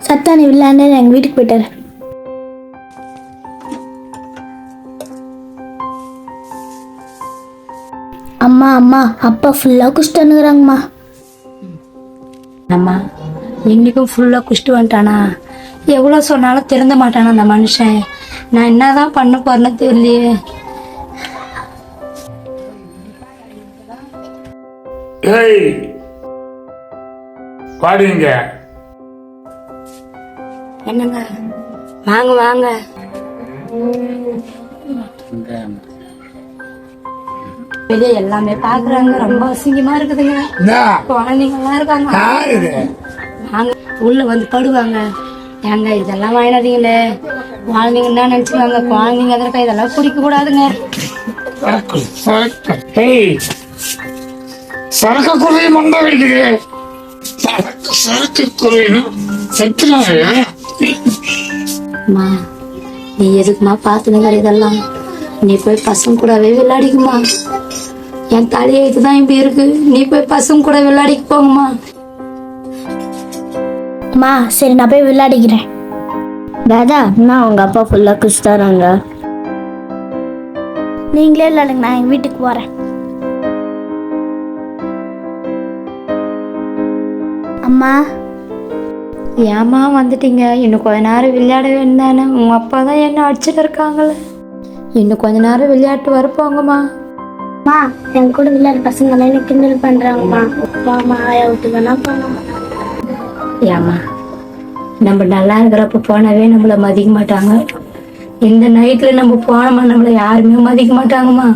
சத்தா நீ விளையாண்டு எங்கள் வீட்டுக்கு போயிட்டார் அம்மா அம்மா அப்பா ஃபுல்லாக குஷ்டனுங்கிறாங்கம்மா அம்மா எங்களுக்கும் ஃபுல்லாக குஷ்டு வந்துட்டானா? எவ்வளோ சொன்னாலும் திறந்த மாட்டானா அந்த மனுஷன்? நான் என்னதான் பண்ண போறேன்னு தெரியலையே. ஏய் பாடுங்க என்னங்க? வாங்க வாங்க. வெளியே எல்லாமே பாக்குறாங்க. ரொம்ப அசிங்கமா இருக்குதுங்க. குழந்தைங்க எல்லாம் இருக்காங்க. வாங்க. உள்ள வந்து படுவாங்க. ஏங்க இதெல்லாம் வாங்கினாதீங்களே குழந்தைங்க என்ன நினைச்சுக்காங்க குழந்தைங்க இதெல்லாம் குடிக்க கூடாதுங்க சரக்கு குறைய மண்ட வைக்குது சரக்கு சரக்கு குறையும் செத்துறாங்க அம்மா நீ எதுக்குமா பாத்துனுங்கிற இதெல்லாம்? நீ போய் பசங்க கூடவே விளையாடிக்குமா? என் தலையெழுத்து தான் இப்படி இருக்கு. நீ போய் பசங்க கூட விளையாடிக்கு போங்கம்மா. அம்மா சரி நான் போய் விளையாடிக்கிறேன். தாதா நான் உங்கள் அப்பா ஃபுல்லாக குஷ்டாராங்க நீங்களே விளையாடுங்க நான் எங்கள் வீட்டுக்கு போகிறேன் அம்மா. ஏம்மா வந்துட்டீங்க? இன்னும் கொஞ்ச நேரம் விளையாட வேண்டானே உங்க அப்பா தான் என்ன அடிச்சுட்டு இருக்காங்களே. இன்னும் கொஞ்ச நேரம் விளையாட்டு வரப்போங்கம்மா. அம்மா என் கூட விளையாட பசங்க எல்லாம் கிண்டல் பண்ணுறாங்கம்மா வாமா ஆயா விட்டு வேணா போனோம் ஏம்மா நம்ம நல்லா இருக்கிறப்ப போனவே நம்மள மதிக்க மாட்டாங்க. இந்த நைட்ல நம்ம போனோமா நம்மள யாருமே மதிக்க மாட்டாங்கம்மா.